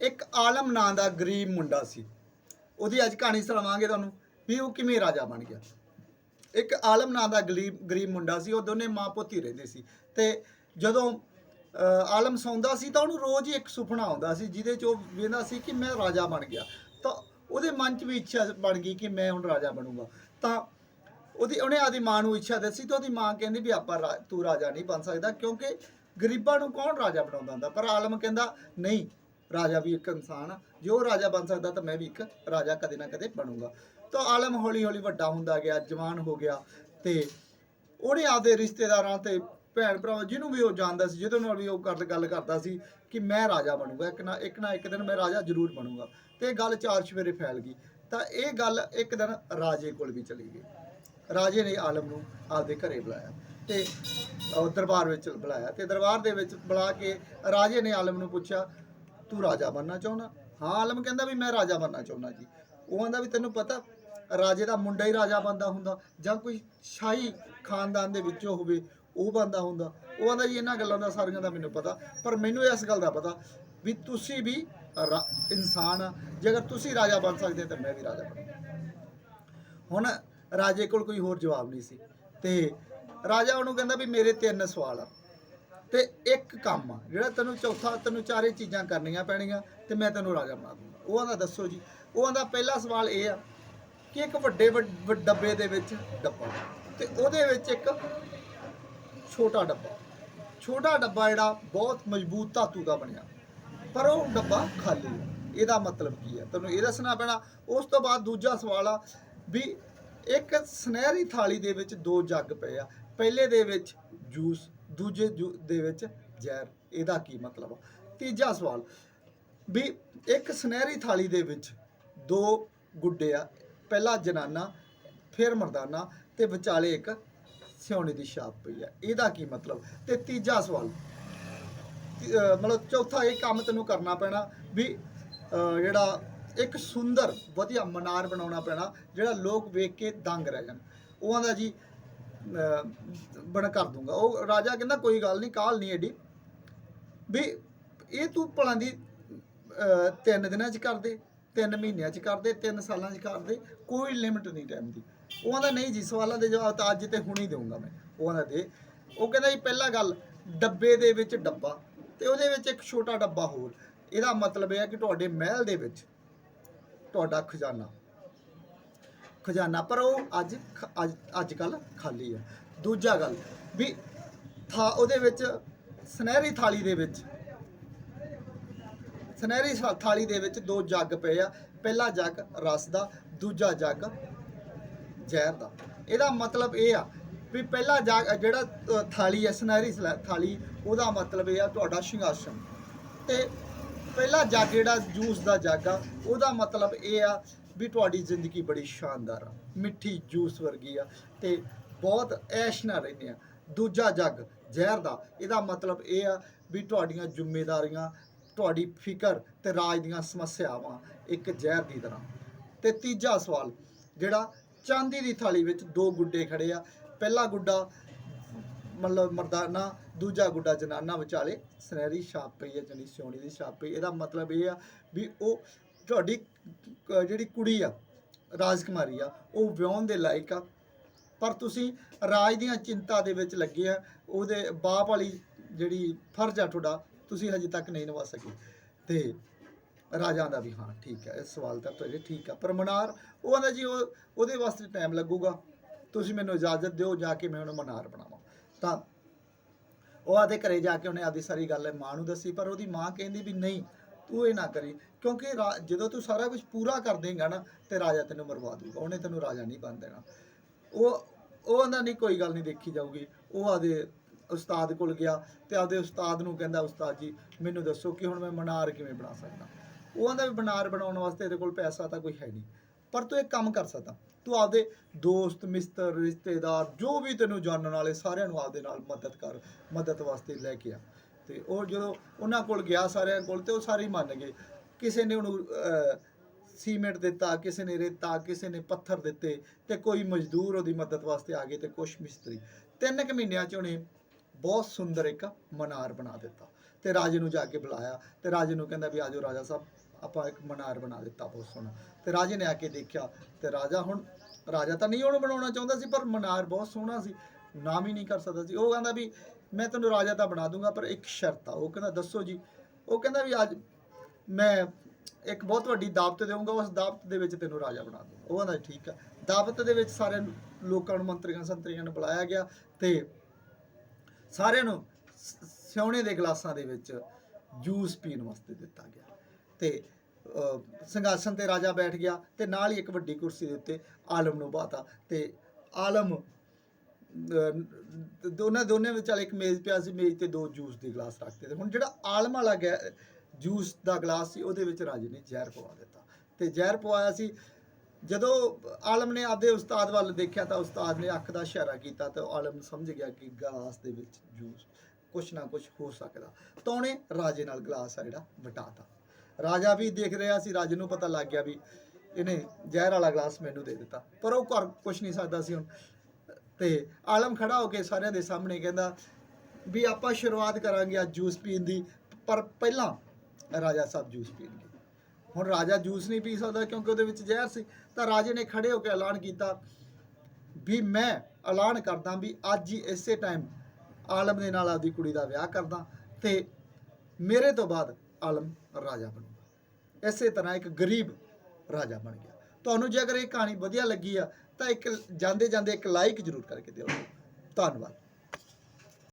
ਇੱਕ ਆਲਮ ਨਾਂ ਦਾ ਗਰੀਬ ਮੁੰਡਾ ਸੀ। ਉਹਦੀ ਅੱਜ ਕਹਾਣੀ ਸੁਣਾਵਾਂਗੇ ਤੁਹਾਨੂੰ ਵੀ ਉਹ ਕਿਵੇਂ ਰਾਜਾ ਬਣ ਗਿਆ। ਇੱਕ ਆਲਮ ਨਾਂ ਦਾ ਗਰੀਬ ਗਰੀਬ ਮੁੰਡਾ ਸੀ, ਉਹ ਦੋਨੇ ਮਾਂ ਪੁੱਤ ਹੀ ਰਹਿੰਦੇ ਸੀ। ਤੇ ਜਦੋਂ ਆਲਮ ਸੌਂਦਾ ਸੀ ਤਾਂ ਉਹਨੂੰ ਰੋਜ਼ ਹੀ ਇੱਕ ਸੁਪਨਾ ਆਉਂਦਾ ਸੀ, ਜਿਹਦੇ 'ਚ ਉਹ ਵੇਖਦਾ ਸੀ ਕਿ ਮੈਂ ਰਾਜਾ ਬਣ ਗਿਆ। ਤਾਂ ਉਹਦੇ ਮਨ 'ਚ ਵੀ ਇੱਛਾ ਬਣ ਗਈ ਕਿ ਮੈਂ ਹੁਣ ਰਾਜਾ ਬਣੂਗਾ। ਤਾਂ ਉਹਦੀ, ਉਹਨੇ ਆਦੀ ਮਾਂ ਨੂੰ ਇੱਛਾ ਦੱਸੀ ਤਾਂ ਉਹਦੀ ਮਾਂ ਕਹਿੰਦੀ ਵੀ ਆਪਾਂ ਰਾ- ਤੂੰ ਰਾਜਾ ਨਹੀਂ ਬਣ ਸਕਦਾ ਕਿਉਂਕਿ ਗਰੀਬਾਂ ਨੂੰ ਕੌਣ ਰਾਜਾ ਬਣਾਉਂਦਾ ਹੁੰਦਾ? ਪਰ ਆਲਮ ਕਹਿੰਦਾ, ਨਹੀਂ ਰਾਜਾ ਵੀ ਇੱਕ ਇਨਸਾਨ ਆ। ਜੇ ਉਹ ਰਾਜਾ ਬਣ ਸਕਦਾ ਤਾਂ ਮੈਂ ਵੀ ਇੱਕ ਰਾਜਾ ਕਦੇ ਨਾ ਕਦੇ ਬਣੂੰਗਾ। ਤਾਂ ਆਲਮ ਹੌਲੀ ਹੌਲੀ ਵੱਡਾ ਹੁੰਦਾ ਗਿਆ, ਜਵਾਨ ਹੋ ਗਿਆ ਤੇ ਉਹਨੇ ਆਪਦੇ ਰਿਸ਼ਤੇਦਾਰਾਂ ਤੇ ਭੈਣ ਭਰਾ ਜਿਹਨੂੰ ਵੀ ਉਹ ਜਾਣਦਾ ਸੀ, ਜਿਹਦੇ ਨਾਲ ਵੀ ਉਹ ਗੱਲ ਗੱਲ ਕਰਦਾ ਸੀ ਕਿ ਮੈਂ ਰਾਜਾ ਬਣੂਗਾ, ਇੱਕ ਨਾ ਇੱਕ ਨਾ ਇੱਕ ਦਿਨ ਮੈਂ ਰਾਜਾ ਜ਼ਰੂਰ ਬਣੂੰਗਾ। ਤੇ ਇਹ ਗੱਲ ਚਾਰ ਚਵੇਰੇ ਫੈਲ ਗਈ। ਤਾਂ ਇਹ ਗੱਲ ਇੱਕ ਦਿਨ ਰਾਜੇ ਕੋਲ ਵੀ ਚਲੀ ਗਈ। ਰਾਜੇ ਨੇ ਆਲਮ ਨੂੰ ਆਪਦੇ ਘਰੇ ਬੁਲਾਇਆ ਤੇ ਦਰਬਾਰ ਵਿੱਚ ਬੁਲਾਇਆ ਤੇ ਦਰਬਾਰ ਦੇ ਵਿੱਚ ਬੁਲਾ ਕੇ ਰਾਜੇ ਨੇ ਆਲਮ ਨੂੰ ਪੁੱਛਿਆ ਤੂੰ ਰਾਜਾ ਬਣਨਾ ਚਾਹੁੰਦਾ। ਹਾਂ, ਆਲਮ ਕਹਿੰਦਾ ਵੀ ਮੈਂ ਰਾਜਾ ਬਣਨਾ ਚਾਹੁੰਦਾ ਜੀ। ਉਹ ਕਹਿੰਦਾ ਵੀ ਤੈਨੂੰ ਪਤਾ, ਰਾਜੇ ਦਾ ਮੁੰਡਾ ਹੀ ਰਾਜਾ ਬਣਦਾ ਹੁੰਦਾ। ਜਾਂ ਕੋਈ ਸ਼ਾਹੀ ਖਾਨਦਾਨ ਦੇ ਵਿੱਚੋਂ ਹੋਵੇ, ਉਹ ਬੰਦਾ ਹੁੰਦਾ। ਉਹ ਕਹਿੰਦਾ ਜੀ, ਇਹਨਾਂ ਗੱਲਾਂ ਦਾ ਸਾਰੀਆਂ ਦਾ ਮੈਨੂੰ ਪਤਾ। ਪਰ ਮੈਨੂੰ ਇਸ ਗੱਲ ਦਾ ਪਤਾ ਵੀ ਤੁਸੀਂ ਵੀ ਇਨਸਾਨ ਆ। ਜੇਕਰ ਤੁਸੀਂ ਰਾਜਾ ਬਣ ਸਕਦੇ ਤਾਂ ਮੈਂ ਵੀ ਰਾਜਾ ਬਣਾਂਗਾ ਹੁਣ ਰਾਜੇ ਕੋਲ ਕੋਈ ਹੋਰ ਜਵਾਬ ਨਹੀਂ ਸੀ। ਤੇ ਰਾਜਾ ਉਹਨੂੰ ਕਹਿੰਦਾ ਵੀ ਮੇਰੇ ਤਿੰਨ ਸਵਾਲ ਆ। ਤੇ ਇੱਕ ਕੰਮ ਆ, ਜਿਹੜਾ ਤੈਨੂੰ ਚੌਥਾ, ਤੈਨੂੰ ਚਾਰੇ ਚੀਜ਼ਾਂ ਕਰਨੀਆਂ ਪੈਣੀਆਂ ਤੇ ਮੈਂ ਤੈਨੂੰ ਰਾਜਾ ਬਣਾ ਦੂੰਗਾ। ਉਹ ਆਂਦਾ, ਦੱਸੋ ਜੀ। ਉਹ ਆਂਦਾ, ਪਹਿਲਾ ਸਵਾਲ ਇਹ ਆ ਕਿ ਇੱਕ ਵੱਡੇ ਵੱਡ- ਡੱਬੇ ਦੇ ਵਿੱਚ ਡੱਬਾ, ਤੇ ਉਹਦੇ ਵਿੱਚ ਇੱਕ ਛੋਟਾ ਡੱਬਾ। ਛੋਟਾ ਡੱਬਾ ਜਿਹੜਾ ਬਹੁਤ ਮਜ਼ਬੂਤ ਧਾਤੂ ਦਾ ਬਣਿਆ, ਪਰ ਉਹ ਡੱਬਾ ਖਾਲੀ ਹੈ ਇਹਦਾ ਮਤਲਬ ਕੀ ਹੈ ਤੁਹਾਨੂੰ ਇਹ ਦੱਸਣਾ ਪੈਣਾ। ਉਸ ਤੋਂ ਬਾਅਦ ਦੂਜਾ ਸਵਾਲ ਆ ਵੀ ਇੱਕ ਸੁਨਹਿਰੀ ਥਾਲੀ ਦੇ ਵਿੱਚ ਦੋ ਜੱਗ ਪਏ ਆ। ਪਹਿਲੇ ਦੇ ਵਿੱਚ ਜੂਸ ਦੂਜੇ ਜੂ- ਦੇ ਵਿੱਚ ਜ਼ਹਿਰ, ਇਹਦਾ ਕੀ ਮਤਲਬ ਆ? ਤੀਜਾ ਸਵਾਲ, ਵੀ ਇੱਕ ਸੁਨਹਿਰੀ ਥਾਲੀ ਦੇ ਵਿੱਚ ਦੋ ਗੁੱਡੇ ਆ, ਪਹਿਲਾ ਜਨਾਨਾ, ਫਿਰ ਮਰਦਾਨਾ ਤੇ ਵਿਚਾਲੇ ਇੱਕ ਸਿਉਣੇ ਦੀ ਛਾਪ ਪਈ ਆ, ਇਹਦਾ ਕੀ ਮਤਲਬ? ਤੇ ਤੀਜਾ ਸਵਾਲ ਮਤਲਬ ਚੌਥਾ ਇਹ ਕੰਮ ਤੈਨੂੰ ਕਰਨਾ ਪੈਣਾ ਵੀ ਜਿਹੜਾ ਇੱਕ ਸੁੰਦਰ, ਵਧੀਆ ਮਨਾਰ ਬਣਾਉਣਾ ਪੈਣਾ, ਜਿਹੜਾ ਲੋਕ ਵੇਖ ਕੇ ਦੰਗ ਰਹਿ ਜਾਣ। ਉਹ ਆਂਦਾ ਜੀ ਬਣ ਕਰ ਦੂੰਗਾ। ਉਹ ਰਾਜਾ ਕਹਿੰਦਾ, ਕੋਈ ਗੱਲ ਨਹੀਂ ਕਾਲ ਨਹੀਂ ਐਡੀ। ਵੀ ਇਹ ਤੂੰ ਭਲਾਂ ਦੀ ਤਿੰਨ ਦਿਨਾਂ 'ਚ ਕਰ ਦੇ ਤਿੰਨ ਮਹੀਨਿਆਂ 'ਚ ਕਰ ਦੇ ਤਿੰਨ ਸਾਲਾਂ 'ਚ ਕਰ ਦੇ ਕੋਈ ਲਿਮਿਟ ਨਹੀਂ ਟਾਈਮ ਦੀ। ਉਹ ਆਂਦਾ ਨਹੀਂ ਜੀ, ਸਵਾਲਾਂ ਦੇ ਜਵਾਬ ਤਾਂ ਅੱਜ ਤੇ ਹੁਣ ਹੀ ਦੇਵਾਂਗਾ ਮੈਂ। ਉਹ ਆਂਦਾ ਦੇ। ਉਹ ਕਹਿੰਦਾ ਜੀ ਪਹਿਲਾ ਗੱਲ, ਡੱਬੇ ਦੇ ਵਿੱਚ ਡੱਬਾ ਤੇ ਉਹਦੇ ਵਿੱਚ ਇੱਕ ਛੋਟਾ ਡੱਬਾ ਹੋਰ। ਇਹਦਾ ਮਤਲਬ ਇਹ ਹੈ ਕਿ ਤੁਹਾਡੇ ਮਹਿਲ ਦੇ ਵਿੱਚ ਤੁਹਾਡਾ ਖਜ਼ਾਨਾ ਖਜ਼ਾਨਾ, ਪਰ ਉਹ ਅੱਜ ਅੱਜ ਕੱਲ ਖਾਲੀ ਹੈ। ਦੂਜਾ ਗੱਲ ਵੀ ਥਾ, ਉਹਦੇ ਵਿੱਚ ਸੁਨਹਿਰੀ ਥਾਲੀ ਦੇ ਵਿੱਚ, ਸੁਨਹਿਰੀ ਥਾਲੀ ਦੇ ਵਿੱਚ ਦੋ ਜੱਗ ਪਏ ਆ। ਪਹਿਲਾ ਜੱਗ ਰਸ ਦਾ, ਦੂਜਾ ਜੱਗ ਜ਼ਹਿਰ ਦਾ। ਇਹਦਾ ਮਤਲਬ ਇਹ ਆ ਵੀ ਪਹਿਲਾ ਜੱਗ, ਜਿਹੜਾ ਥਾਲੀ ਹੈ, ਸੁਨਹਿਰੀ ਥਾਲੀ, ਉਹਦਾ ਮਤਲਬ ਇਹ ਆ ਤੁਹਾਡਾ ਸ਼ਿੰਗਾਸਨ ਤੇ ਪਹਿਲਾ ਜੱਗ ਜਿਹੜਾ ਜੂਸ ਦਾ ਜੱਗ ਆ, ਉਹਦਾ ਮਤਲਬ ਇਹ ਆ ਵੀ ਤੁਹਾਡੀ ਜ਼ਿੰਦਗੀ ਬੜੀ ਸ਼ਾਨਦਾਰ ਆ, ਮਿੱਠੀ ਜੂਸ ਵਰਗੀ ਆ ਤੇ ਬਹੁਤ ਐਸ਼ ਨਾਲ ਰਹਿੰਦੇ ਆ। ਦੂਜਾ ਜੱਗ, ਜ਼ਹਿਰ ਦਾ, ਇਹਦਾ ਮਤਲਬ ਇਹ ਆ ਵੀ ਤੁਹਾਡੀਆਂ ਜ਼ਿੰਮੇਵਾਰੀਆਂ, ਤੁਹਾਡੀ ਫਿਕਰ ਤੇ ਰਾਜ ਦੀਆਂ ਸਮੱਸਿਆਵਾਂ ਇੱਕ ਜ਼ਹਿਰ ਦੀ ਤਰ੍ਹਾਂ। ਤੇ ਤੀਜਾ ਸਵਾਲ, ਜਿਹੜਾ ਚਾਂਦੀ ਦੀ ਥਾਲੀ ਵਿੱਚ ਦੋ ਗੁੱਡੇ ਖੜੇ ਆ, ਪਹਿਲਾ ਗੁੱਡਾ ਮਤਲਬ ਮਰਦਾਨਾ, ਦੂਜਾ ਗੁੱਡਾ ਜਨਾਨਾ ਵਿਚਾਲੇ ਸੁਨਹਿਰੀ ਛਾਪ ਪਈ ਹੈ ਜਣੀ ਸਿਉਣੀ ਦੀ ਛਾਪ ਪਈ, ਇਹਦਾ ਮਤਲਬ ਇਹ ਆ ਵੀ ਉਹ ਤੁਹਾਡੀ ਕ- ਜਿਹੜੀ ਕੁੜੀ ਆ, ਰਾਜਕੁਮਾਰੀ ਆ, ਉਹ ਵਿਆਹਣ ਦੇ ਲਾਇਕ ਆ। ਪਰ ਤੁਸੀਂ ਰਾਜ ਦੀਆਂ ਚਿੰਤਾ ਦੇ ਵਿੱਚ ਲੱਗੇ ਆ, ਉਹਦੇ ਬਾਪ ਵਾਲੀ ਜਿਹੜੀ ਫਰਜ਼ ਆ ਤੁਹਾਡਾ, ਤੁਸੀਂ ਹਜੇ ਤੱਕ ਨਹੀਂ ਨਿਭਾ ਸਕੇ। ਤੇ ਰਾਜਾਂ ਦਾ ਵੀ ਹਾਂ, ਠੀਕ ਹੈ ਇਸ ਸਵਾਲ ਤਾਂ ਤੁਹਾਡੇ ਠੀਕ ਆ। ਪਰ ਮਨਾਰ, ਉਹ ਕਹਿੰਦਾ ਜੀ, ਉਹ, ਉਹਦੇ ਵਾਸਤੇ ਟਾਈਮ ਲੱਗੂਗਾ। ਤੁਸੀਂ ਮੈਨੂੰ ਇਜਾਜ਼ਤ ਦਿਓ, ਜਾ ਕੇ ਮੈਂ ਉਹਨੂੰ ਮਨਾਰ ਬਣਾਵਾਂ। ਤਾਂ ਉਹ ਆਦੇ ਘਰੇ ਜਾ ਕੇ ਉਹਨੇ ਆਦੀ ਸਾਰੀ ਗੱਲ ਮਾਂ ਨੂੰ ਦੱਸੀ, ਪਰ ਉਹਦੀ ਮਾਂ ਕਹਿੰਦੀ ਵੀ ਨਹੀਂ ਤੂੰ ਇਹ ਨਾ ਕਰੀ, ਕਿਉਂਕਿ ਰਾ- ਜਦੋਂ ਤੂੰ ਸਾਰਾ ਕੁਝ ਪੂਰਾ ਕਰ ਦੇਂਗਾ ਨਾ, ਤੇ ਰਾਜਾ ਤੈਨੂੰ ਮਰਵਾ ਦੂਗਾ ਉਹਨੇ ਤੈਨੂੰ ਰਾਜਾ ਨਹੀਂ ਬਣ ਦੇਣਾ। ਉਹ ਉਹ ਕਹਿੰਦਾ ਨਹੀਂ ਕੋਈ ਗੱਲ ਨਹੀਂ ਦੇਖੀ ਜਾਊਗੀ, ਉਹ ਆਦੇ ਉਸਤਾਦ ਕੋਲ ਗਿਆ, ਤੇ ਆਪਦੇ ਉਸਤਾਦ ਨੂੰ ਕਹਿੰਦਾ, ਉਸਤਾਦ ਜੀ, ਮੈਨੂੰ ਦੱਸੋ ਕਿ ਹੁਣ ਮੈਂ ਮਨਾਰ ਕਿਵੇਂ ਬਣਾ ਸਕਦਾ? ਉਹ ਕਹਿੰਦਾ ਵੀ ਮਨਾਰ ਬਣਾਉਣ ਵਾਸਤੇ ਇਹਦੇ ਕੋਲ ਪੈਸਾ ਤਾਂ ਕੋਈ ਹੈ ਨਹੀਂ। ਪਰ ਤੂੰ ਇੱਕ ਕੰਮ ਕਰ ਸਕਦਾ, ਤੂੰ ਆਪਦੇ ਦੋਸਤ ਮਿੱਤਰ ਰਿਸ਼ਤੇਦਾਰ, ਜੋ ਵੀ ਤੈਨੂੰ ਜਾਣਨ ਵਾਲੇ ਸਾਰਿਆਂ ਨੂੰ ਆਪਦੇ ਨਾਲ ਮਦਦ ਕਰ, ਮਦਦ ਵਾਸਤੇ ਲੈ ਕੇ ਆ। ਤੇ ਉਹ ਜਦੋਂ ਉਹਨਾਂ ਕੋਲ ਗਿਆ ਸਾਰਿਆਂ ਕੋਲ ਤੇ ਉਹ ਸਾਰੇ ਹੀ ਮੰਨ ਗਏ। ਕਿਸੇ ਨੇ ਉਹਨੂੰ ਸੀਮੈਂਟ ਦਿੱਤਾ, ਕਿਸੇ ਨੇ ਰੇਤਾ, ਕਿਸੇ ਨੇ ਪੱਥਰ ਦਿੱਤੇ ਤੇ ਕੋਈ ਮਜ਼ਦੂਰ ਉਹਦੀ ਮਦਦ ਵਾਸਤੇ ਆ ਗਏ ਤੇ ਕੁਛ ਮਿਸਤਰੀ। ਤਿੰਨ ਕੁ ਮਹੀਨਿਆਂ ਚ ਉਹਨੇ ਬਹੁਤ ਸੁੰਦਰ ਇੱਕ ਮਨਾਰ ਬਣਾ ਦਿੱਤਾ ਤੇ ਰਾਜੇ ਨੂੰ ਜਾ ਕੇ ਬੁਲਾਇਆ ਤੇ ਰਾਜੇ ਨੂੰ ਕਹਿੰਦਾ ਵੀ ਆਜੋ ਰਾਜਾ ਸਾਹਿਬ, ਆਪਾਂ ਇੱਕ ਮਨਾਰ ਬਣਾ ਦਿੱਤਾ, ਬਹੁਤ ਸੋਹਣਾ। ਤੇ ਰਾਜੇ ਨੇ ਆ ਕੇ ਦੇਖਿਆ ਤੇ ਰਾਜਾ ਹੁਣ, ਰਾਜਾ ਤਾਂ ਨਹੀਂ ਉਹਨੂੰ ਬਣਾਉਣਾ ਚਾਹੁੰਦਾ ਸੀ, ਪਰ ਮਨਾਰ ਬਹੁਤ ਸੋਹਣਾ ਸੀ, ਨਾਮ ਹੀ ਨਹੀਂ ਕਰ ਸਕਦਾ ਸੀ। ਉਹ ਕਹਿੰਦਾ ਵੀ ਮੈਂ ਤੈਨੂੰ ਰਾਜਾ ਤਾਂ ਬਣਾ ਦੂੰਗਾ ਪਰ ਇੱਕ ਸ਼ਰਤ ਆ ਉਹ ਕਹਿੰਦਾ ਦੱਸੋ ਜੀ। ਉਹ ਕਹਿੰਦਾ ਵੀ ਅੱਜ ਮੈਂ ਇੱਕ ਬਹੁਤ ਵੱਡੀ ਦਾਵਤ ਦੇਵਾਂਗਾ ਉਸ ਦਾਵਤ ਦੇ ਵਿੱਚ ਤੈਨੂੰ ਰਾਜਾ ਬਣਾ ਦੂੰਗਾ। ਉਹ ਕਹਿੰਦਾ ਠੀਕ ਆ। ਦਾਵਤ ਦੇ ਵਿੱਚ ਸਾਰੇ ਲੋਕਾਂ ਨੂੰ ਮੰਤਰੀਆਂ ਸੰਤਰੀਆਂ ਨੂੰ ਬੁਲਾਇਆ ਗਿਆ ਤੇ ਸਾਰਿਆਂ ਨੂੰ ਸਿਉਣੇ ਦੇ ਗਲਾਸਾਂ ਦੇ ਵਿੱਚ ਜੂਸ ਪੀਣ ਵਾਸਤੇ ਦਿੱਤਾ ਗਿਆ। ਤੇ ਅਹ, ਸਿੰਘਾਸਨ ਤੇ ਰਾਜਾ ਬੈਠ ਗਿਆ ਤੇ ਨਾਲ ਹੀ ਇੱਕ ਵੱਡੀ ਕੁਰਸੀ ਦੇ ਉੱਤੇ ਆਲਮ ਨੂੰ ਬਾਤਾ ਤੇ ਆਲਮ ਦੋਨਾਂ ਦੋਨੇ ਵਿਚਾਲੇ ਇੱਕ ਮੇਜ਼ ਪਿਆ ਸੀ, ਮੇਜ਼ ਤੇ ਦੋ ਜੂਸ ਦੇ ਗਲਾਸ ਰੱਖਤੇ ਤੇ ਹੁਣ ਜਿਹੜਾ ਆਲਮ ਵਾਲਾ ਗੈ- ਜੂਸ ਦਾ ਗਲਾਸ ਸੀ, ਉਹਦੇ ਵਿੱਚ ਰਾਜੇ ਨੇ ਜ਼ਹਿਰ ਪਵਾ ਦਿੱਤਾ ਤੇ ਜ਼ਹਿਰ ਪਵਾਇਆ ਸੀ। ਜਦੋਂ ਆਲਮ ਨੇ ਆਪਦੇ ਉਸਤਾਦ ਵੱਲ ਦੇਖਿਆ ਤਾਂ ਉਸਤਾਦ ਨੇ ਅੱਖ ਦਾ ਇਸ਼ਾਰਾ ਕੀਤਾ ਤਾਂ ਆਲਮ ਸਮਝ ਗਿਆ ਕਿ ਗਲਾਸ ਦੇ ਵਿੱਚ ਜੂਸ ਕੁਛ ਨਾ ਕੁਛ ਹੋ ਸਕਦਾ। ਤਾਂ ਉਹਨੇ ਰਾਜੇ ਨਾਲ ਗਲਾਸ ਆ ਜਿਹੜਾ ਵਟਾਤਾ। ਰਾਜਾ ਵੀ ਦੇਖ ਰਿਹਾ ਸੀ, ਰਾਜੇ ਨੂੰ ਪਤਾ ਲੱਗ ਗਿਆ ਵੀ ਇਹਨੇ ਜ਼ਹਿਰ ਵਾਲਾ ਗਲਾਸ ਮੈਨੂੰ ਦੇ ਦਿੱਤਾ, ਪਰ ਉਹ ਕਰ ਕੁਛ ਨਹੀਂ ਸਕਦਾ ਸੀ ਹੁਣ। ਤੇ ਆਲਮ ਖੜਾ ਹੋ ਕੇ ਸਾਰਿਆਂ ਦੇ ਸਾਹਮਣੇ ਕਹਿੰਦਾ ਵੀ ਆਪਾਂ ਸ਼ੁਰੂਆਤ ਕਰਾਂਗੇ ਅੱਜ ਜੂਸ ਪੀਣ ਦੀ, ਪਰ ਪਹਿਲਾਂ ਰਾਜਾ ਸਾਹਿਬ ਜੂਸ ਪੀਣਗੇ। ਹੁਣ ਰਾਜਾ ਜੂਸ ਨਹੀਂ ਪੀ ਸਕਦਾ ਕਿਉਂਕਿ ਉਹਦੇ ਵਿੱਚ ਜ਼ਹਿਰ ਸੀ, ਤਾਂ ਰਾਜੇ ਨੇ ਖੜੇ ਹੋ ਕੇ ਐਲਾਨ ਕੀਤਾ ਵੀ ਮੈਂ ਐਲਾਨ ਕਰਦਾ ਵੀ ਅੱਜ ਹੀ ਇਸੇ ਟਾਈਮ ਆਲਮ ਦੇ ਨਾਲ ਆਪਦੀ ਕੁੜੀ ਦਾ ਵਿਆਹ ਕਰਦਾ ਤੇ ਮੇਰੇ ਤੋਂ ਬਾਅਦ ਆਲਮ ਰਾਜਾ ਬਣੂਗਾ। ਇਸੇ ਤਰ੍ਹਾਂ ਇੱਕ ਗਰੀਬ ਰਾਜਾ ਬਣ ਗਿਆ। ਤੁਹਾਨੂੰ ਜੇ ਅਗਰ ਇਹ ਕਹਾਣੀ ਵਧੀਆ ਲੱਗੀ ਆ ਤਾਂ ਇੱਕ ਜਾਂਦੇ ਜਾਂਦੇ ਇੱਕ ਲਾਈਕ ਜ਼ਰੂਰ ਕਰਕੇ ਦਿਓ। ਧੰਨਵਾਦ।